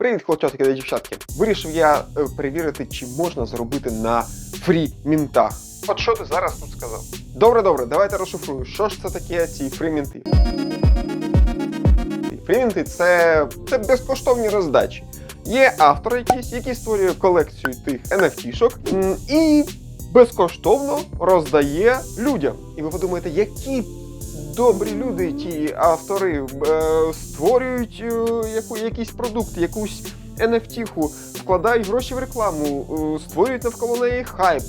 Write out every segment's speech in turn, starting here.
Привіт, хлопчатки та дівчатки. Вирішив я е, перевірити, чи можна зробити на фрі-мінтах. От що ти зараз тут сказав? Добре, добре, давайте розшифрую. Що ж це таке ці фрі-мінти? Фрі-мінти це, це безкоштовні роздачі. Є автор якийсь, який створює колекцію тих NFT-шок і безкоштовно роздає людям. І ви подумаєте, які добрі люди, ті автори, е, створюють е, якийсь продукт, якусь NFT-ху, вкладають гроші в рекламу, е, створюють навколо неї хайп.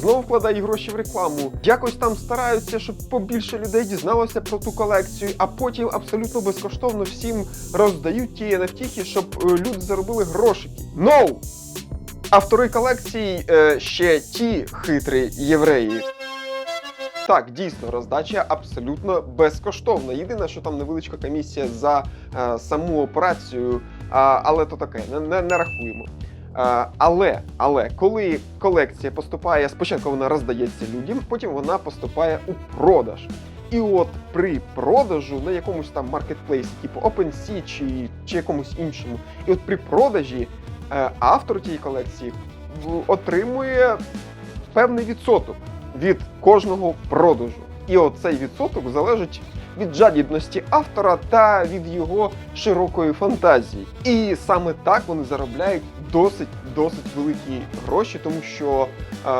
Знову вкладають гроші в рекламу, якось там стараються, щоб побільше людей дізналося про ту колекцію, а потім абсолютно безкоштовно всім роздають ті NFT, щоб люди заробили грошики. No! Автори колекції ще ті хитрі євреї. Так, дійсно, роздача абсолютно безкоштовна. Єдине, що там невеличка комісія за е, саму операцію, а, але то таке, не, не, не рахуємо. Е, але, але коли колекція поступає, спочатку вона роздається людям, потім вона поступає у продаж. І от при продажу на якомусь там маркетплейсі, типу OpenSea чи, чи якомусь іншому, і от при продажі е, автор тієї колекції отримує певний відсоток від кожного продажу. І оцей відсоток залежить від жадібності автора та від його широкої фантазії. І саме так вони заробляють досить досить великі гроші, тому що е,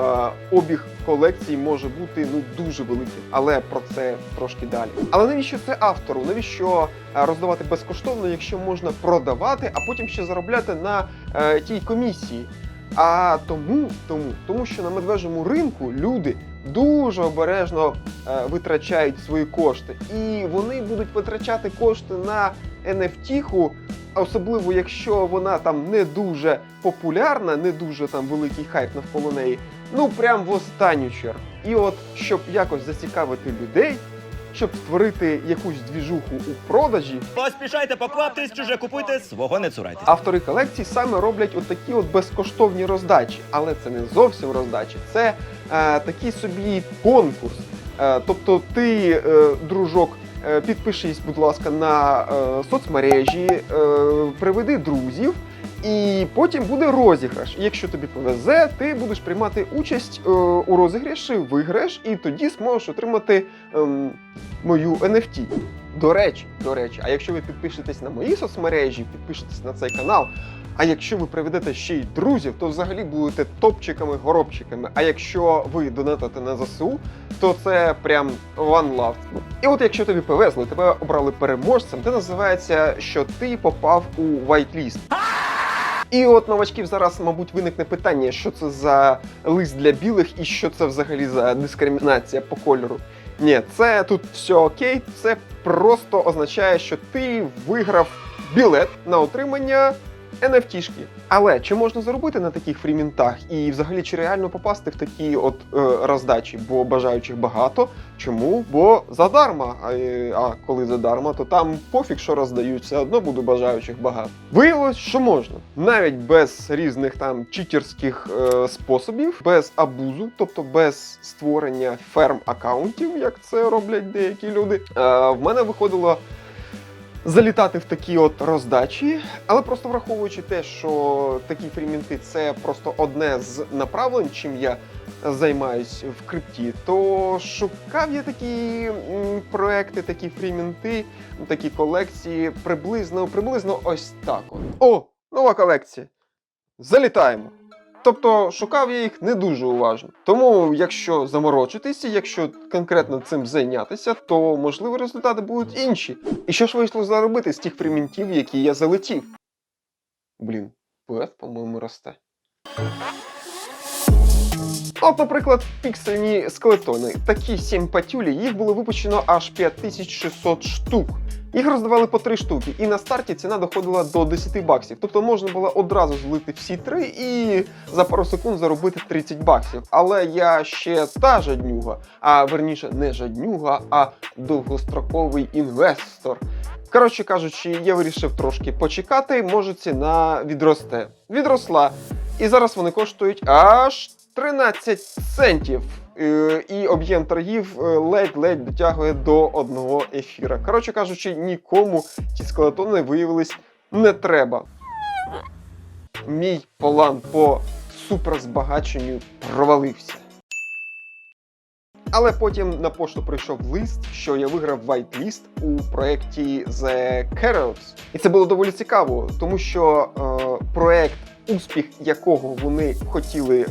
обіг колекцій може бути ну дуже великим, але про це трошки далі. Але навіщо це автору? Навіщо е, роздавати безкоштовно, якщо можна продавати, а потім ще заробляти на е, тій комісії? А тому, тому, тому що на медвежому ринку люди дуже обережно е, витрачають свої кошти, і вони будуть витрачати кошти на NFT-ху, особливо якщо вона там не дуже популярна, не дуже там великий хайп навколо неї. Ну прям в останню чергу. І от щоб якось зацікавити людей, щоб створити якусь двіжуху у продажі, Поспішайте, покваптесь, чуже купуйте, свого не цурайтесь. Автори колекцій саме роблять от такі от безкоштовні роздачі, але це не зовсім роздачі, це е, такий собі конкурс. Е, тобто, ти, е, дружок, е, підпишись, будь ласка, на е, соцмережі, е, приведи друзів. І потім буде розіграш. Якщо тобі повезе, ти будеш приймати участь е, у розіграші, виграєш, і тоді зможеш отримати ем, мою NFT. До речі, до речі, а якщо ви підпишетесь на мої соцмережі, підпишетесь на цей канал. А якщо ви приведете ще й друзів, то взагалі будете топчиками, горобчиками. А якщо ви донатите на ЗСУ, то це прям one love. І от якщо тобі повезло, тебе обрали переможцем, це називається, що ти попав у whitelist. І от новачків зараз, мабуть, виникне питання, що це за лист для білих і що це взагалі за дискримінація по кольору. Ні, це тут все окей, це просто означає, що ти виграв білет на отримання NFT-шки. Але чи можна заробити на таких фрімінтах і взагалі чи реально попасти в такі от е, роздачі? Бо бажаючих багато. Чому? Бо задарма. А, е, а коли задарма, то там пофіг, що роздають, все одно буде бажаючих багато. Виявилось, що можна навіть без різних там читерських е, способів, без абузу, тобто без створення ферм акаунтів, як це роблять деякі люди. Е, в мене виходило залітати в такі от роздачі, але просто враховуючи те, що такі фрімінти це просто одне з направлень, чим я займаюсь в крипті, то шукав я такі проекти, такі фрімінти, такі колекції приблизно, приблизно ось так. От. О, нова колекція. Залітаємо. Тобто шукав я їх не дуже уважно. Тому, якщо заморочитися, якщо конкретно цим зайнятися, то можливо результати будуть інші. І що ж вийшло заробити з тих примінтів, які я залетів? Блін, поет, по-моєму, росте. От, наприклад, піксельні скелетони. Такі сім патюлі, їх було випущено аж 5600 штук. Їх роздавали по три штуки, і на старті ціна доходила до 10 баксів. Тобто можна було одразу злити всі три і за пару секунд заробити 30 баксів. Але я ще та жаднюга, а верніше не жаднюга, а довгостроковий інвестор. Коротше кажучи, я вирішив трошки почекати, може ціна відросте. Відросла. І зараз вони коштують аж 13 центів. Е, І об'єм торгів е, ледь-ледь дотягує до одного ефіра. Коротше кажучи, нікому ці скелетони виявились не треба. Мій план по суперзбагаченню провалився. Але потім на пошту прийшов лист, що я виграв whitelist у проєкті The Carrots. І це було доволі цікаво, тому що е, проєкт, успіх якого вони хотіли е,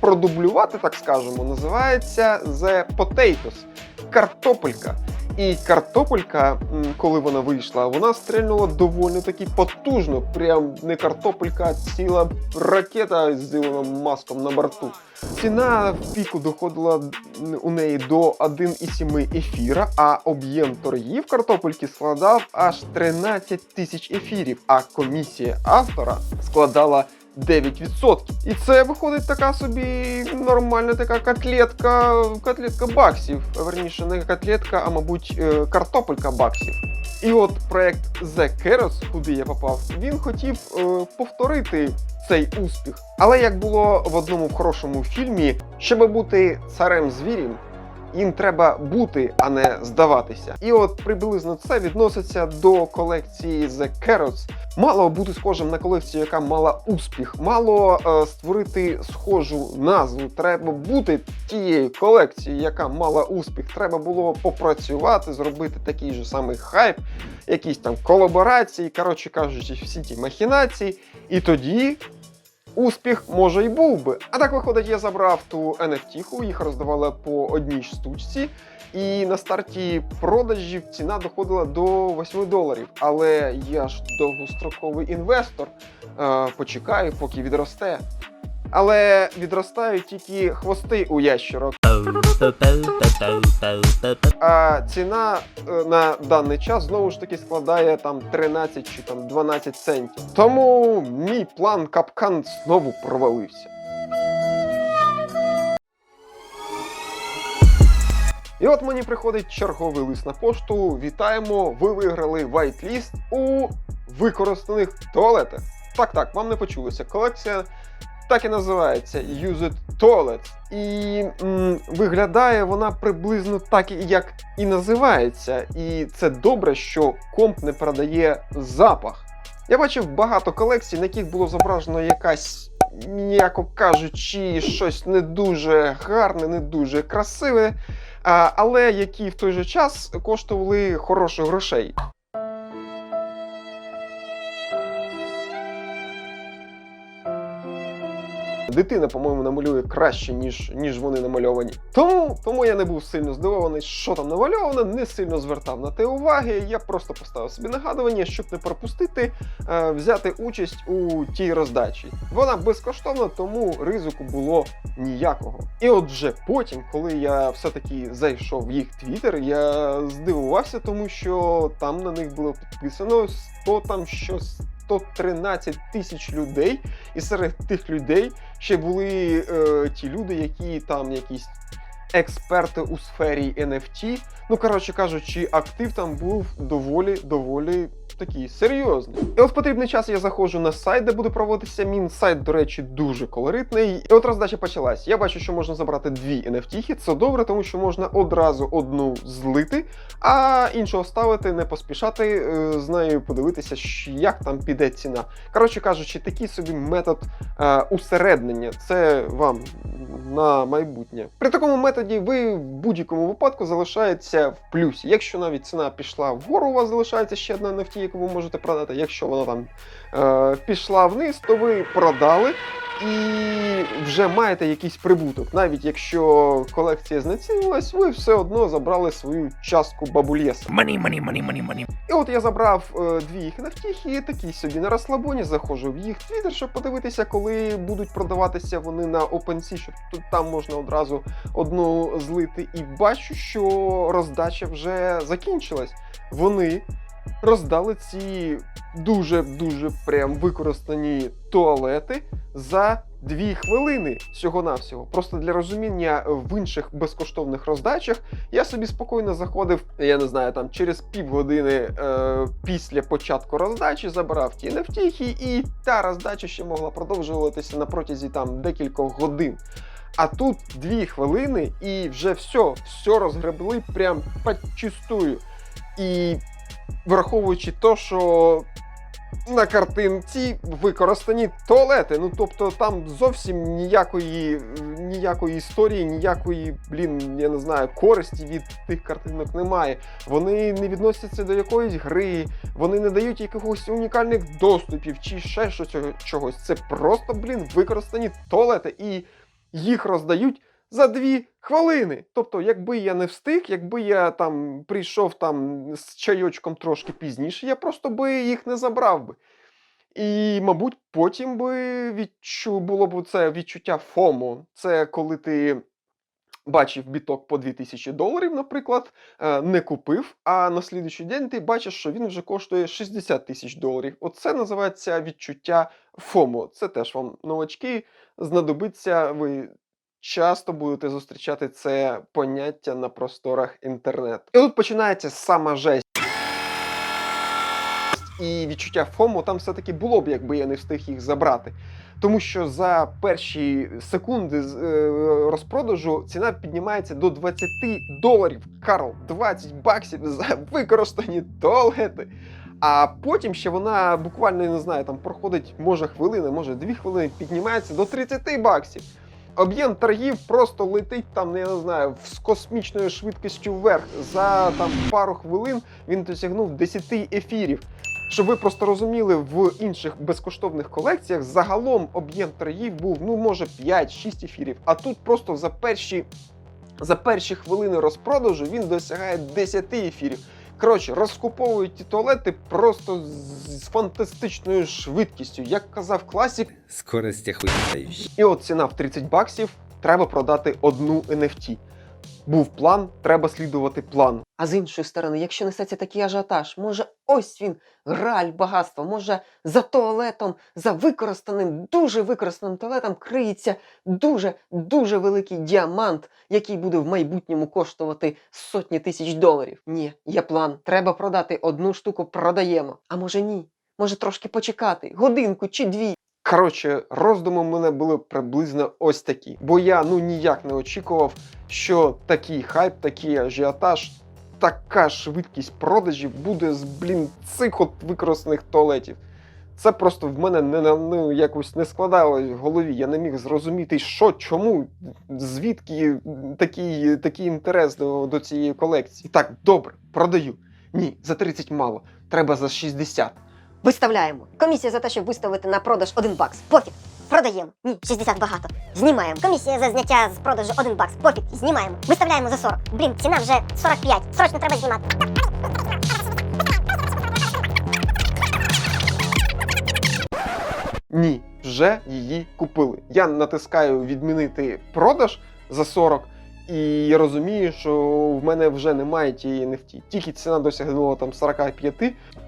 продублювати, так скажемо, називається The Potatoes картопелька. І картопелька, коли вона вийшла, вона стрільнула доволі таки потужно. Прям не картопелька, а ціла ракета з Ілоном маском на борту. Ціна в піку доходила у неї до 1,7 ефіра, а об'єм торгів картопельки складав аж 13 тисяч ефірів, а комісія автора складала 9%. І це виходить така собі нормальна така котлетка, котлетка баксів. Верніше, не котлетка, а мабуть, е, картопелька баксів. І от проект The Carrots, куди я попав, він хотів е, повторити цей успіх. Але як було в одному хорошому фільмі, щоб бути царем звірів, їм треба бути, а не здаватися. І от приблизно це відноситься до колекції The Carrots. Мало бути схожим на колекцію, яка мала успіх, мало е, створити схожу назву. Треба бути тією колекцією, яка мала успіх. Треба було попрацювати, зробити такий же самий хайп, якісь там колаборації, коротше кажучи, всі ті махінації. І тоді успіх може й був би. А так виходить, я забрав ту NFT, їх роздавали по одній штучці. І на старті продажів ціна доходила до 8 доларів. Але я ж довгостроковий інвестор. Е, почекаю, поки відросте. Але відростають тільки хвости у ящерок. А ціна е, на даний час знову ж таки складає там 13 чи там 12 центів. Тому мій план капкан знову провалився. І от мені приходить черговий лист на пошту. Вітаємо! Ви виграли whitelist у використаних туалетах. Так, так, вам не почулося. Колекція так і називається Used Toilets. І м, виглядає вона приблизно так, як і називається. І це добре, що комп не передає запах. Я бачив багато колекцій, на яких було зображено якась, м'яко кажучи, щось не дуже гарне, не дуже красиве, але які в той же час коштували хороших грошей. Дитина, по-моєму, намалює краще, ніж, ніж вони намальовані. Тому, тому я не був сильно здивований, що там намальовано, не сильно звертав на те уваги. Я просто поставив собі нагадування, щоб не пропустити, е, взяти участь у тій роздачі. Вона безкоштовна, тому ризику було ніякого. І от вже потім, коли я все-таки зайшов в їх твіттер, я здивувався, тому що там на них було підписано 100 там щось. 113 тисяч людей, і серед тих людей ще були е, ті люди, які там якісь експерти у сфері NFT. Ну, коротше кажучи, актив там був доволі доволі такий серйозний. І от потрібний час я заходжу на сайт, де буде проводитися мін. Сайт, до речі, дуже колоритний. І от роздача почалась. Я бачу, що можна забрати дві NFT. Це добре, тому що можна одразу одну злити, а іншу оставити, не поспішати е, з нею подивитися, як там піде ціна. Коротше кажучи, такий собі метод е, усереднення. Це вам на майбутнє. При такому методі ви в будь-якому випадку залишаєтеся в плюсі. Якщо навіть ціна пішла вгору, у вас залишається ще одна NFT, яку ви можете продати. Якщо вона там е, пішла вниз, то ви продали. І вже маєте якийсь прибуток. Навіть якщо колекція знецінилась, ви все одно забрали свою частку бабулєса. Money, money, money, money, money. І от я забрав е, дві їх NFT, і такий собі на розслабоні, заходжу в їх твіттер, щоб подивитися, коли будуть продаватися вони на OpenSea, щоб тут там можна одразу одну злити. І бачу, що роздача вже закінчилась. Вони роздали ці дуже дуже прям використані туалети за дві хвилини всього-навсього. Просто для розуміння в інших безкоштовних роздачах я собі спокійно заходив, я не знаю, там через півгодини е, після початку роздачі забирав ті NFT, і та роздача ще могла продовжуватися на протязі там декількох годин. А тут дві хвилини і вже все, все розгребли прям почистую. І враховуючи то, що на картинці використані туалети. Ну тобто там зовсім ніякої, ніякої історії, ніякої, блін, я не знаю, користі від тих картинок немає. Вони не відносяться до якоїсь гри, вони не дають якихось унікальних доступів чи ще що чогось. Це просто, блін, використані туалети і їх роздають за дві хвилини. Тобто, якби я не встиг, якби я там прийшов там з чайочком трошки пізніше, я просто би їх не забрав би. І, мабуть, потім би відчу, було б це відчуття ФОМО. Це коли ти бачив біток по 2000 доларів, наприклад, е, не купив, а на слідуючий день ти бачиш, що він вже коштує 60 тисяч доларів. Оце називається відчуття ФОМО. Це теж вам новачки знадобиться. Ви часто будете зустрічати це поняття на просторах інтернету. І тут починається сама жесть. І відчуття ФОМО там все-таки було б, якби я не встиг їх забрати. Тому що за перші секунди е, розпродажу ціна піднімається до 20 доларів. Карл, 20 баксів за використані туалети. А потім ще вона буквально не знаю, там проходить може хвилина, може дві хвилини, піднімається до 30 баксів. Об'єм торгів просто летить там, я не знаю, з космічною швидкістю вверх. За там пару хвилин він досягнув 10 ефірів. Щоб ви просто розуміли, в інших безкоштовних колекціях загалом об'єм торгів був, ну може 5-6 ефірів. А тут просто за перші, за перші хвилини розпродажу він досягає 10 ефірів. Коротше, розкуповують ті туалети просто з, з фантастичною швидкістю. Як казав класік, Скорость охуєвающая. і от ціна в 30 баксів, треба продати одну NFT. Був план, треба слідувати плану. А з іншої сторони, якщо несеться такий ажіотаж, може ось він, граль багатства, може за туалетом, за використаним, дуже використаним туалетом криється дуже дуже великий діамант, який буде в майбутньому коштувати сотні тисяч доларів. Ні, є план. Треба продати одну штуку, продаємо. А може ні? Може трошки почекати, годинку чи дві. Коротше, роздуми в мене були приблизно ось такі. Бо я ну ніяк не очікував, що такий хайп, такий ажіотаж, така швидкість продажів буде з блін цих от використаних туалетів. Це просто в мене не ну, якось не складалось в голові. Я не міг зрозуміти, що, чому, звідки такий, такий інтерес до, до цієї колекції. Так, добре, продаю. Ні, за 30 мало. Треба за 60. Виставляємо. Комісія за те, щоб виставити на продаж 1 бакс. Пофіг. Продаємо. Ні, 60 багато. Знімаємо. Комісія за зняття з продажу 1 бакс. Пофіг. Знімаємо. Виставляємо за 40. Блін, ціна вже 45. Срочно треба знімати. Ні, вже її купили. Я натискаю відмінити продаж за 40 і я розумію, що в мене вже немає тієї NFT. Тільки ціна досягнула там 45,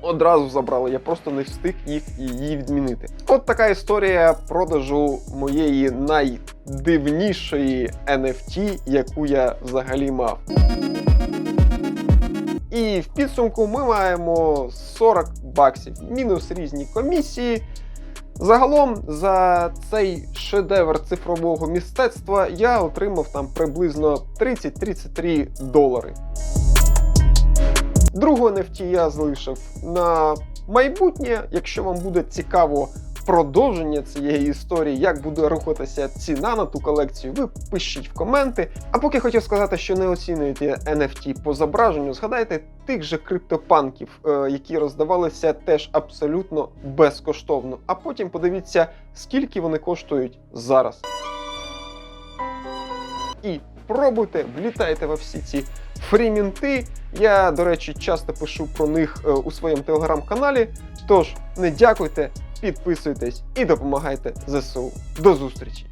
одразу забрали. Я просто не встиг їх її відмінити. От така історія продажу моєї найдивнішої NFT, яку я взагалі мав. І в підсумку ми маємо 40 баксів, мінус різні комісії. Загалом за цей шедевр цифрового мистецтва я отримав там приблизно 30-33 долари. Другу NFT я залишив на майбутнє. Якщо вам буде цікаво продовження цієї історії, як буде рухатися ціна на ту колекцію, ви пишіть в коменти. А поки хотів сказати, що не оцінюєте NFT по зображенню, згадайте тих же криптопанків, е, які роздавалися теж абсолютно безкоштовно. А потім подивіться, скільки вони коштують зараз. І пробуйте, влітайте во всі ці фрімінти. Я, до речі, часто пишу про них е, у своєму телеграм-каналі. Тож не дякуйте, підписуйтесь і допомагайте ЗСУ. До зустрічі!